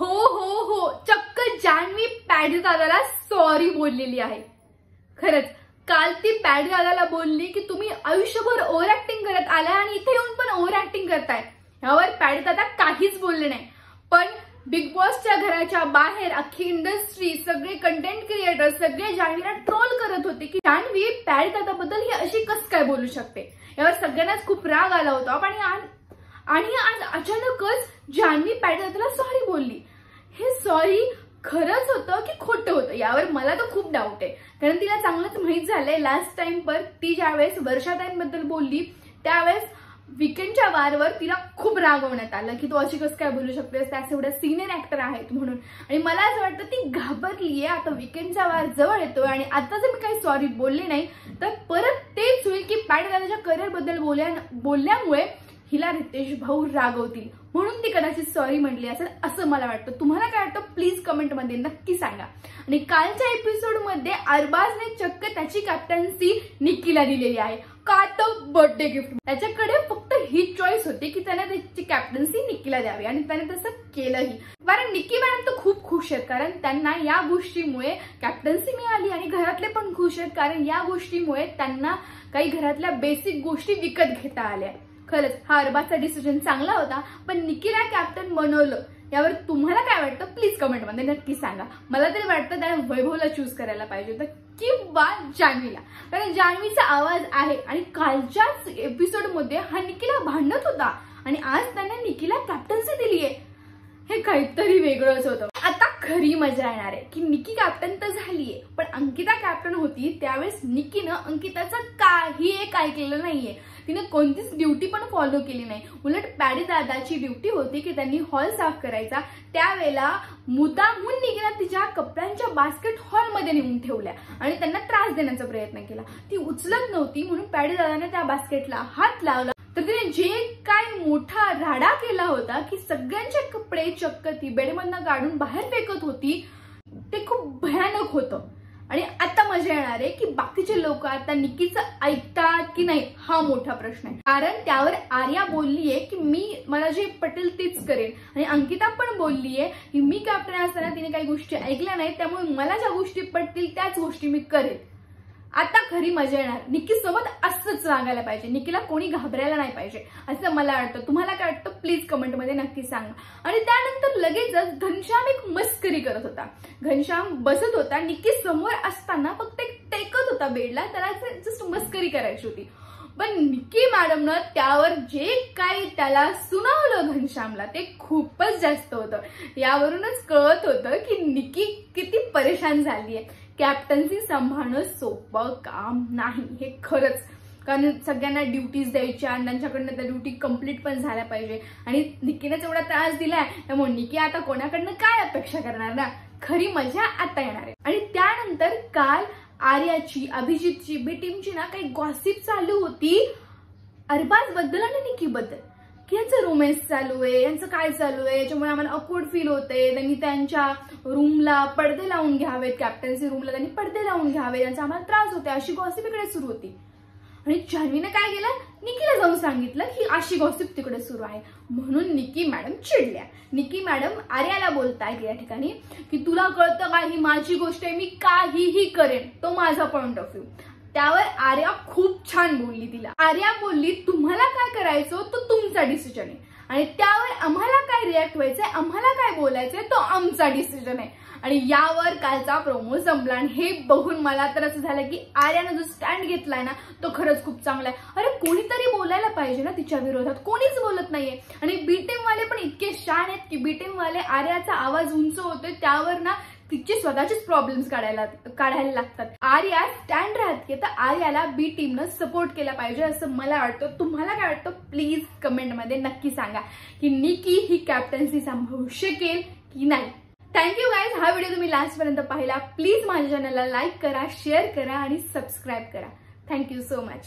हो हो हो. चक्क जान्हवी पॅड दादाला सॉरी बोललेली आहे. खरंच काल ती पॅड दादाला बोलली की तुम्ही आयुष्यभर ओव्हर ऍक्टिंग करत आलाय आणि इथे येऊन पण ओव्हर ऍक्टिंग करताय. यावर पॅड दादा काहीच बोलले नाही. पण बिग बॉसच्या घराच्या बाहेर अख्खी इंडस्ट्री सगळे कंटेंट क्रिएटर सगळे जान्हवीला ट्रोल करत होते की जान्हवी पॅडी दादाबद्दल ही अशी कस काय बोलू शकते? यावर सगळ्यांनाच खूप राग आला होता. आणि आज- आणि आज अचानकच जान्हवी पॅड दादाला सॉरी बोलली. हे सॉरी खरंच होतं की खोटं होतं? यावर मला तर खूप डाऊट आहे. कारण तिला चांगलंच माहीत झालंय. लास्ट टाइम पर ती ज्यावेळेस वर्षाताईंबद्दल बोलली त्यावेळेस विकेंडच्या वारवर तिला खूप रागवण्यात आलं की तू अशी कसं काय बोलू शकतेस? त्यास एवढ्या सिनियर ऍक्टर आहेत म्हणून. आणि मला असं वाटतं ती घाबरलीये. आता विकेंडचा वार जवळ येतोय आणि आता जर मी काही सॉरी बोलली नाही तर परत तेच होईल की पॅड दादाच्या करिअरबद्दल बोलल्या बोलल्यामुळे हिला रितेश भाऊ रागवतील. म्हणून ती कदाचित सॉरी म्हणली असेल असं मला वाटतं. तुम्हाला काय वाटतं? प्लीज कमेंटमध्ये नक्की सांगा. आणि कालच्या एपिसोडमध्ये अरबाजने चक्क त्याची कॅप्टन्सी निकीला दिलेली आहे. का तर बर्थडे गिफ्ट त्याच्याकडे फक्त ही चॉईस होती की त्याने त्याची कॅप्टन्सी निकीला द्यावी. आणि त्याने तसं केलंही. कारण निकी मॅडम तर खूप खुश आहेत. कारण त्यांना या गोष्टीमुळे कॅप्टन्सी मिळाली आणि घरातले पण खुश आहेत. कारण या गोष्टीमुळे त्यांना काही घरातल्या बेसिक गोष्टी विकत घेता आल्या. खरंच हा अरबाजचा डिसिजन चांगला होता पण निकिला कॅप्टन बनवलं. यावर तुम्हाला काय वाटतं? प्लीज कमेंटमध्ये नक्की सांगा. मला तरी वाटतं त्याने वैभवला चूज करायला पाहिजे होतं किंवा जान्हवीला. कारण जान्हवीचा आवाज आहे आणि कालच्याच एपिसोडमध्ये हा निकिला भांडत होता. आणि आज त्याने निकिला कॅप्टन्सी दिली आहे हे काहीतरी वेगळंच होतं. खरी मजा येणार आहे. की निकी कॅप्टन तर झालीये पण अंकिता कॅप्टन होती त्यावेळेस निकीनं अंकिताचं काही एक ऐकलेलं नाहीये. तिने कोणतीच ड्युटी पण फॉलो केली नाही. उलट पॅडी दादाची ड्युटी होती की त्यांनी हॉल साफ करायचा. त्यावेळेला मुद्दामून निकीनं तिच्या कपड्यांच्या बास्केट हॉलमध्ये नेऊन ठेवल्या आणि त्यांना त्रास देण्याचा प्रयत्न केला. ती उचलत नव्हती म्हणून पॅडी दादाने त्या बास्केटला हात लावला. तर तिने जे काय मोठा राडा केला होता की सगळ्यांचे कपडे चक्क ती बेडमधनं काढून बाहेर फेकत होती ते खूप भयानक होतं. आणि आता मजा येणार आहे की बाकीचे लोक आता निकीचं ऐकतात की नाही हा मोठा प्रश्न आहे. कारण त्यावर आर्या बोललीये की मी मला जे पटेल तेच करेन. आणि अंकिता पण बोललीये की मी कॅप्टन असताना तिने काही गोष्टी ऐकल्या नाही त्यामुळे मला ज्या गोष्टी पटतील त्याच गोष्टी मी करेन. आता खरी मजा येणार. निक्की सोबत असंच सांगायला पाहिजे. निकीला कोणी घाबरायला नाही पाहिजे. असं मला वाटतं. तुम्हाला काय वाटतं? प्लीज कमेंटमध्ये नक्की सांगा. आणि त्यानंतर लगेचच घनश्याम एक मस्करी करत होता. घनश्याम बसत होता. निक्की समोर असताना फक्त एक टेकत होता बेडला. त्याला जस्ट मस्करी करायची होती. पण निक्की मॅडमनं त्यावर जे काही त्याला सुनावलं घनश्यामला ते खूपच जास्त होतं. यावरूनच कळत होतं की निक्की किती परेशान झाली आहे कॅप्टन्सी सांभाळणं सोपं काम नाही. हे खरंच. कारण सगळ्यांना ड्युटीज द्यायच्या आणि त्यांच्याकडनं त्या ड्युटी कंप्लीट पण झाल्या पाहिजे. आणि निकीनेच एवढा त्रास दिलाय त्यामुळे निकी आता कोणाकडनं काय अपेक्षा करणार ना? खरी मजा आता येणार आहे. आणि त्यानंतर काल आर्याची अभिजितची बी टीमची ना काही गॉसिप चालू होती. अरबाजबद्दल आणि निकी बद्दल की यांचं रोमॅन्स चालू आहे यांचं काय चालू आहे? याच्यामुळे आम्हाला अकवर्ड फील होते त्यांनी त्यांच्या रूमला पडदे लावून घ्यावेत कॅप्टन्सी रूमला त्यांनी पडदे लावून घ्यावे यांचा आम्हाला त्रास होते अशी गॉसिप इकडे सुरू होती. आणि जान्हवीने काय केलं? निकीला जाऊन सांगितलं की अशी गॉसिप तिकडे सुरू आहे. म्हणून निकी मॅडम चिडल्या. निकी मॅडम आर्याला बोलतायत या ठिकाणी की तुला कळतं का? ही माझी गोष्ट आहे. मी काहीही करेन. तो माझा पॉइंट ऑफ व्ह्यू त्यावर आर्या खूप छान बोलली तिला. आर्या बोलली तुम्हाला काय करायचं? तो तुमचा डिसिजन आहे. आणि त्यावर आम्हाला काय रिॲक्ट व्हायचंय आम्हाला काय बोलायचंय तो आमचा डिसिजन आहे. आणि यावर कालचा प्रोमो संपला आणि हे बघून मला तर असं झालं की आर्यानं जो स्टँड घेतलाय ना तो खरंच खूप चांगला आहे. अरे कोणीतरी बोलायला पाहिजे ना तिच्या विरोधात. कोणीच बोलत नाहीये. आणि बीटेमवाले पण इतके शान आहेत की बीटेमवाले आर्याचा आवाज उंच होतोय. त्यावर ना तिचे स्वतःचेच प्रॉब्लेम्स काढायला काढायला लागतात. आर्या स्टँड राहते तर आर्याला बी टीमनं सपोर्ट केला पाहिजे असं मला वाटतं. तुम्हाला काय वाटतं? प्लीज कमेंटमध्ये नक्की सांगा की निकी ही कॅप्टन्सी सांभाळू शकेल की नाही. थँक्यू गाईज हा व्हिडिओ तुम्ही लास्टपर्यंत पाहिला. प्लीज माझ्या चॅनलला लाईक करा शेअर करा आणि सबस्क्राईब करा. Thank you so much